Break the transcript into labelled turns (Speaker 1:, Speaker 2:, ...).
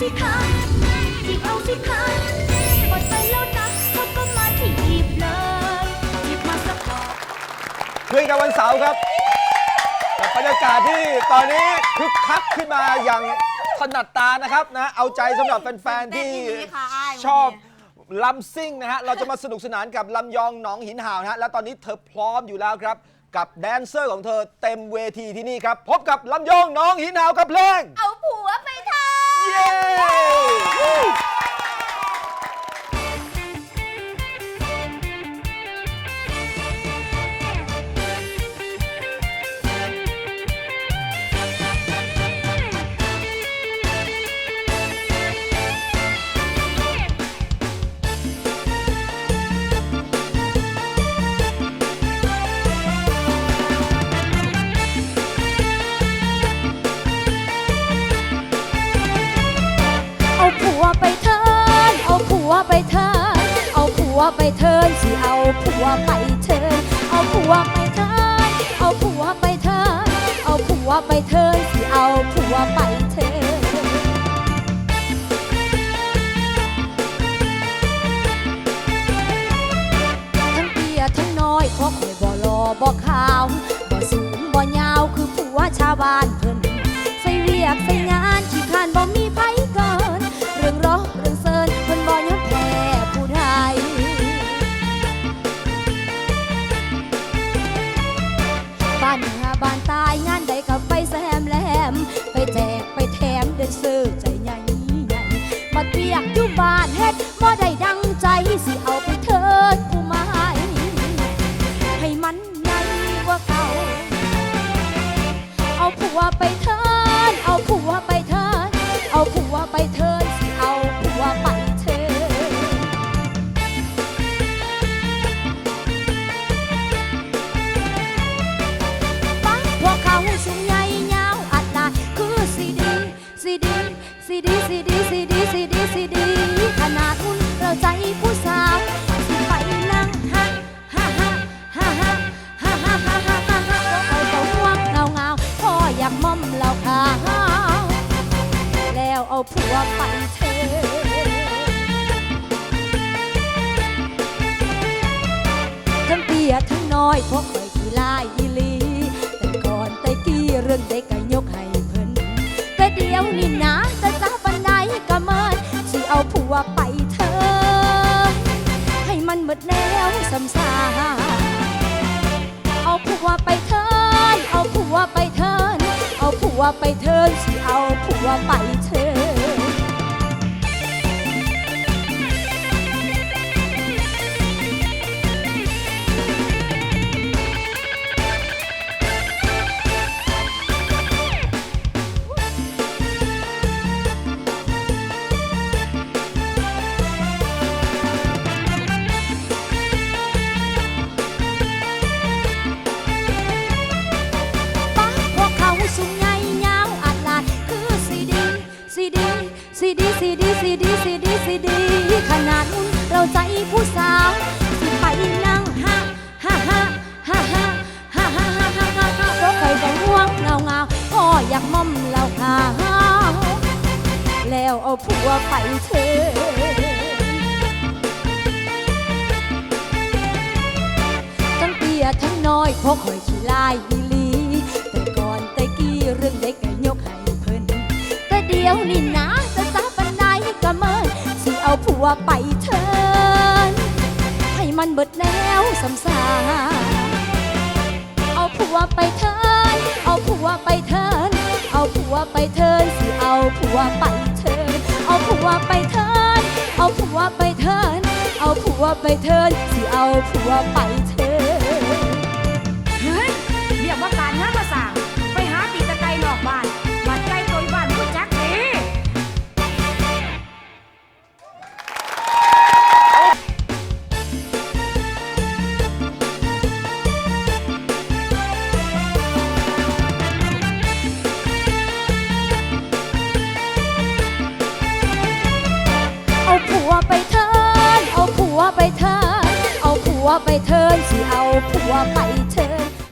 Speaker 1: สิคะจีบเอาสิคะหมดไปแล้วนะเขาก็มาจีบเลยจีบมาสักก่อน
Speaker 2: คุยกันวันเสาร์ครับกับบรรยากาศที่ตอนนี้คึกคักขึ้นมาอย่างถนัดตานะครับนะเอาใจสำหรับแฟน ๆ ที่ชอบลำซิ่งนะฮะ เราจะมาสนุกสนานกับลำยองหนองหินห่าวนะฮะ และตอนนี้เธอพร้อมอยู่แล้วครับ กับแดนเซอร์ของเธอเต็มเวทีที่นี่ครับ พบกับลำยองหนองหินห่าวกับเพลง
Speaker 1: เอาผัวไป Yeah! วไปเถินสิเอาผัวไปเถินเอาผัวไปเถินเอาผัวไปเถินเอาผัวไปเถินสิเอาผัวไปเถินทั้งเตี้ยทั้งน้อยพราะข่อยบ่รอบ่ขาวบ่สูงบ่ยาวคือผัวชาวบ้าน ก็ไปแซมแหลม ไปแจกไป ซีดีซีดีซีดีซีดีซีดีขนาดอุ่นเราใจผู้สาวสิไปนั่งฮะฮะฮะฮะฮะฮะฮะฮะฮะฮะฮะเอาต้าห่วงเงาเงาพ่ออยากม่อมเหล่าขาวแล้วเอาผัวไปเธอทั้งเปียทั้งน้อยพวกข่อยขี้ลายอีลีแต่ก่อนแต่กี้เรื่องเด็กก็ย ให้มัมดแล้วสำสาเอาผัวไปเถินเอาผัวไปเถินเอาผัวไปเถินสิเอาผัวไปเถิน ดีซีดีซีดีซีดีซีดีขนาดนุ่นเราใจผู้สาวสิไปนั่งฮะฮะฮะฮะฮะฮะฮะฮะฮะฮะฮะเพราะเคยก็ห่วงเงาเงาพ่ออยากม่อมเหล่าขาวแล้วเอาผัวไปเธอทั้งเปียทั้งน้อยพราะคอยขี้ลายอีลี แต่ก่อนแต่กี้เรื่องเด็กก็ยกให้เพิ่นแต่เดี๋ยวนี่นะ เอาผัวไปเถินให้มันเบิดแล้วสำสาเอาผัวไปเถินเอาผัวไปเถินเอาผัวไปเถินสิเอาผัวไปเถินเอาผัวไปเถินเอาผัวไปเถินเอาผัวไปเถินสิเอาผัวไปเถิน
Speaker 3: ไปเทิ
Speaker 1: นสิเอาผัวไป